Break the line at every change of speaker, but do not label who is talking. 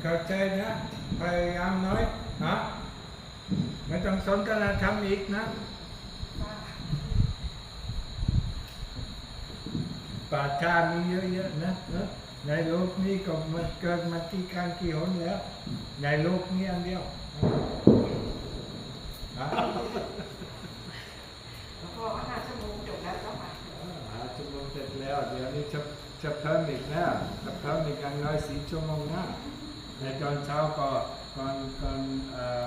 เข้าใจนะพยายามน้อยฮะไม่ต้องสนทนาธรรมอีกนะป่าชามีเยอะๆนะเนอะในโลกนี้ก็มันเกิดมากี่ครั้งกี่หนแล้ว ในโลกนี้อันเดียวฮะ
แล้วก็ห้าชั่วโมงจบแล้วเจ้าค่ะ
หาชั่วโมง เสร็จแล้ว เดี๋ยวนี้จะจะเพิ่มอีกแล้วจะเพิ่มอีกอย่างน้อยสี่ชั่วโมงนะในตอนเช้าก็ก่อนก่อนอ่อ